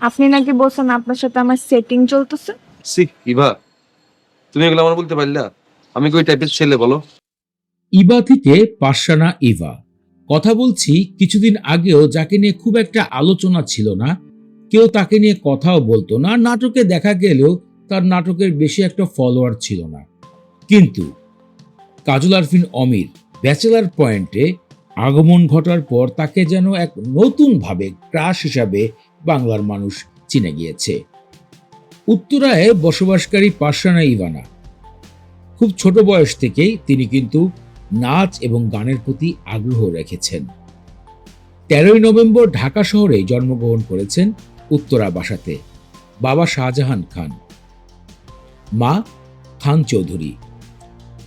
আপনি নাকি বলছেন আপনার সাথে আমার সেটিং চলতেছে? সি ইভা তুমি এগুলো আমার বলতে পারলা? আমি কই টাইপের ছেলে বলো? ইবা থেকে পার্সানা ইভা। কথা বলছি কিছুদিন আগেও যাকে নিয়ে খুব একটা আলোচনা ছিল না কেউ তাকে নিয়ে কথাও বলতো না নাটকে দেখা গেলেও তার নাটকের বেশি একটা ফলোয়ার ছিল না। কিন্তু কাজল আরফিন অমির ব্যাচেলার পয়েন্টে আগমন ঘটার পর তাকে যেন এক নতুনভাবে ক্রাশ হিসাবে বাংলার মানুষ চিনে গিয়েছে। উত্তরায় বসবাসকারী পার্সানা ইভানা। খুব ছোট বয়স থেকেই তিনি কিন্তু নাচ এবং গানের প্রতি আগ্রহ রেখেছেন। তেরোই নভেম্বর ঢাকা শহরে জন্মগ্রহণ করেছেন উত্তরা বাসাতে বাবা শাহজাহান খান। মা খান চৌধুরী।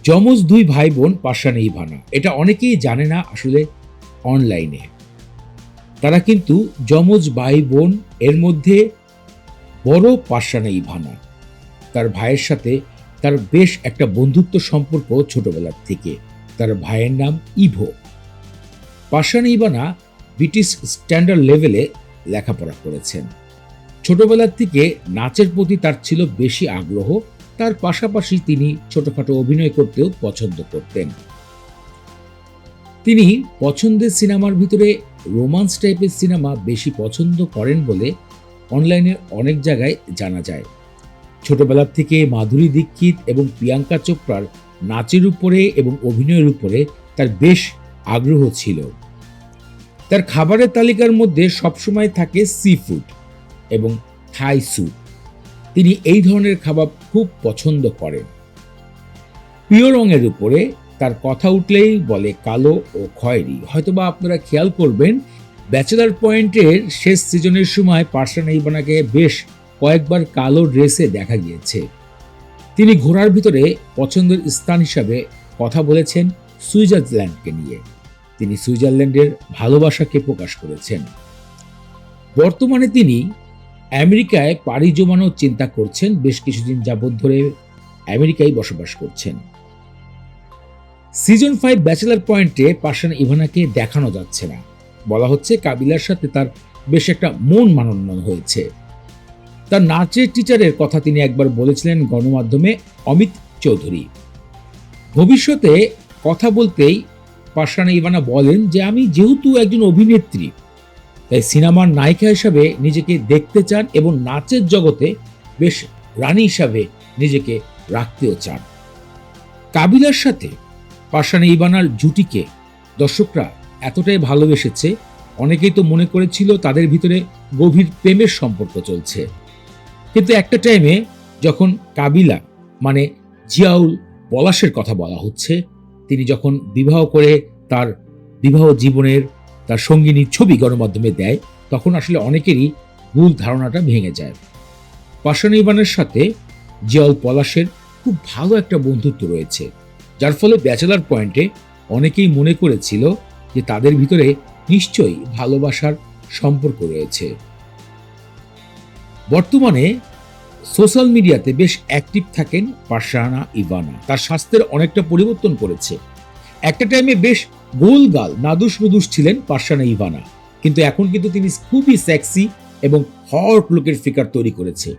যমজ দুই ভাই বোন পাশানে ইভানা। এটা অনেকেই জানে না আসলে অনলাইনে তারা কিন্তু যমজ ভাই বোন, এর মধ্যে বড় পাশানে ইভানা তার ভাইয়ের সাথে তার বেশ একটা বন্ধুত্ব সম্পর্ক ছোটবেলার থেকে। তার ভাইয়ের নাম ইভো। পাশান ইবানা ব্রিটিশ স্ট্যান্ডার্ড লেভেলে লেখাপড়া করেছেন। ছোটবেলার থেকে নাচের প্রতি তার ছিল বেশি আগ্রহ। তার পাশাপাশি তিনি ছোটখাটো অভিনয় করতেও পছন্দ করতেন। তিনি পছন্দের সিনেমার ভিতরে রোমান্স টাইপের সিনেমা বেশি পছন্দ করেন বলে অনলাইনে অনেক জায়গায় জানা যায়। ছোটবেলার থেকে মাধুরী দীক্ষিত এবং প্রিয়াঙ্কা চোপড়ার নাচের উপরে এবং অভিনয়ের উপরে তার বেশ আগ্রহ ছিল। তার খাবারের তালিকার মধ্যে সবসময় থাকে সি ফুড এবং থাই স্যুপ তিনি এই ধরনের খাবার খুব পছন্দ করেন। প্রিয় রঙের উপরে তার কথা উঠলেই বলে কালো ও খয়েরি। হয়তোবা আপনারা খেয়াল করবেন, ব্যাচেলার পয়েন্টের শেষ সিজনের সময় পার্সান ইবানাকে বেশ কয়েকবার কালো ড্রেসে দেখা গিয়েছে। তিনি ঘোড়ার ভিতরে পছন্দের স্থান হিসাবে কথা বলেছেন সুইজারল্যান্ডকে নিয়ে। তিনি সুইজারল্যান্ডের ভালোবাসাকে প্রকাশ করেছেন। বর্তমানে তিনি আমেরিকায় পাড়ি জমানোর চিন্তা করছেন, বেশ কিছুদিন যাবৎ ধরে আমেরিকায় বসবাস করছেন। সিজন ফাইভ ব্যাচেলার পয়েন্টে পাশান ইভানাকে দেখানো যাচ্ছে না। বলা হচ্ছে কাবিলার সাথে তার বেশ একটা মন মানন্য হয়েছে। তার নাচের টিচারের কথা তিনি একবার বলেছিলেন গণমাধ্যমে অমিত চৌধুরী। ভবিষ্যতে কথা বলতেই পাশানা ইভানা বলেন যে, আমি যেহেতু একজন অভিনেত্রী, তাই সিনেমার নায়িকা হিসাবে নিজেকে দেখতে চান এবং নাচের জগতে বেশ রানী হিসাবে নিজেকে রাখতেও চান। কাবিলার সাথে পাশানা ইভানার জুটিকে দর্শকরা এতটাই ভালোবেসেছে, অনেকেই তো মনে করেছিল তাদের ভিতরে গভীর প্রেমের সম্পর্ক চলছে। কিন্তু একটা টাইমে যখন কাবিলা মানে জিয়াউল পলাশের কথা বলা হচ্ছে, তিনি যখন বিবাহ করে তার বিবাহ জীবনের তার সঙ্গিনীর ছবি গণমাধ্যমে দেয়, তখন আসলে অনেকেরই ভুল ধারণাটা ভেঙে যায়। পাশান ইবানের সাথে জিয়াউল পলাশের খুব ভালো একটা বন্ধুত্ব রয়েছে। যার ফলে ব্যাচেলার পয়েন্টে অনেকেই মনে করেছিল যে তাদের ভিতরে নিশ্চয়ই ভালোবাসার সম্পর্ক রয়েছে। বর্তমানে সোশ্যাল মিডিয়াতে বেশ অ্যাক্টিভ থাকেন পার্সানা ইভানা। তার স্বাস্থ্যের অনেকটা পরিবর্তন করেছে। একটা টাইমে বেশ গোলগাল নাদুস নুদুস ছিলেন পার্সানা ইভানা। কিন্তু এখন কিন্তু তিনি খুবই সেক্সি এবং হট লুকের ফিকার তৈরি করেছে।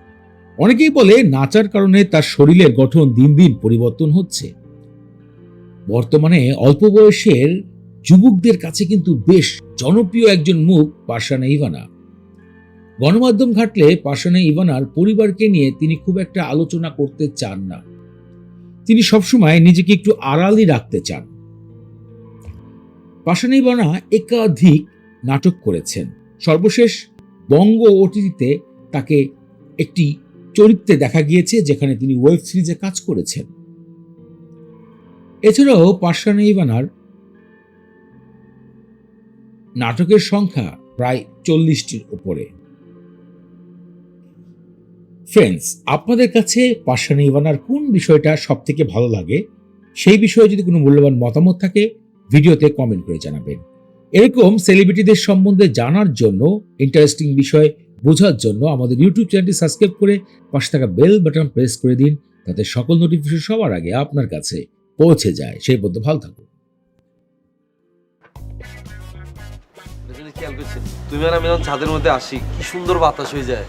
অনেকেই বলে নাচার কারণে তার শরীরের গঠন দিন দিন পরিবর্তন হচ্ছে। বর্তমানে অল্প বয়সের যুবকদের কাছে কিন্তু বেশ জনপ্রিয় একজন মুখ পার্সানা ইভানা। গণমাধ্যম ঘাটলে পাশানে ইভানার পরিবারকে নিয়ে তিনি খুব একটা আলোচনা করতে চান না। তিনি সবসময় নিজেকে একটু আড়ালই রাখতে চান। পাশানে ইভানা একাধিক নাটক করেছেন। সর্বশেষ বঙ্গ ওটিতে তাকে একটি চরিত্রে দেখা গিয়েছে, যেখানে তিনি ওয়েব সিরিজে কাজ করেছেন। এছাড়াও পাশানে ইভানার নাটকের সংখ্যা প্রায় চল্লিশটির উপরে। ফ্রেন্ডস আপনাদের কাছে পাশানি ইভানার কোন বিষয়টা সব থেকে ভালো লাগে? সেই বিষয়ে যদি কোনো মূল্যবান মতামত থাকে, ভিডিওতে কমেন্ট করে জানাবেন। এরকম সেলিব্রিটিদের সম্বন্ধে জানার জন্য ইন্টারেস্টিং বিষয় বোঝার জন্য আমাদের ইউটিউব চ্যানেলটি সাবস্ক্রাইব করে পাশে থাকা বেল বাটন প্রেস করে দিন। তাতে সকল নোটিফিকেশন সবার আগে আপনার কাছে। পৌঁছে যায়, সেই পর্যন্ত ভালো থাকুন। তুমি আর আমি যখন ছাদের মধ্যে আসি, কি সুন্দর বাতাস হয়ে যায়।